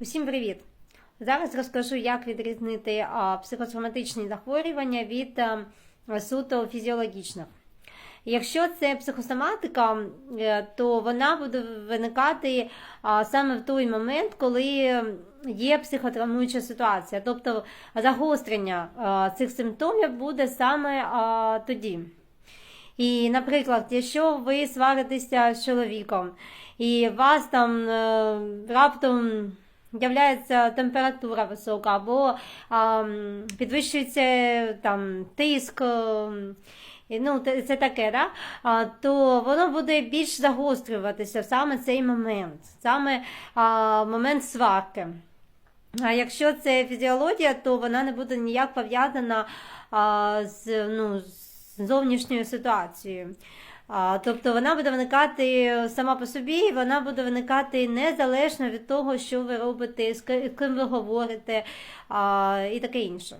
Усім привіт! Зараз розкажу, як відрізнити психосоматичні захворювання від суто фізіологічних. Якщо це психосоматика, е, то вона буде виникати саме в той момент, коли є психотравмуюча ситуація, тобто загострення цих симптомів буде саме тоді. І, наприклад, якщо ви сваритеся з чоловіком, і вас там е, раптом з'являється температура висока, або а, підвищується там тиск. е, Ну, це таке, да? а, то воно буде більш загострюватися в саме цей момент, саме а, момент сварки. А якщо це фізіологія, то вона не буде ніяк пов'язана з, ну, з зовнішньою ситуацією. Тобто вона буде виникати сама по собі, і вона буде виникати незалежно від того, що ви робите, з ким ви говорите і таке інше.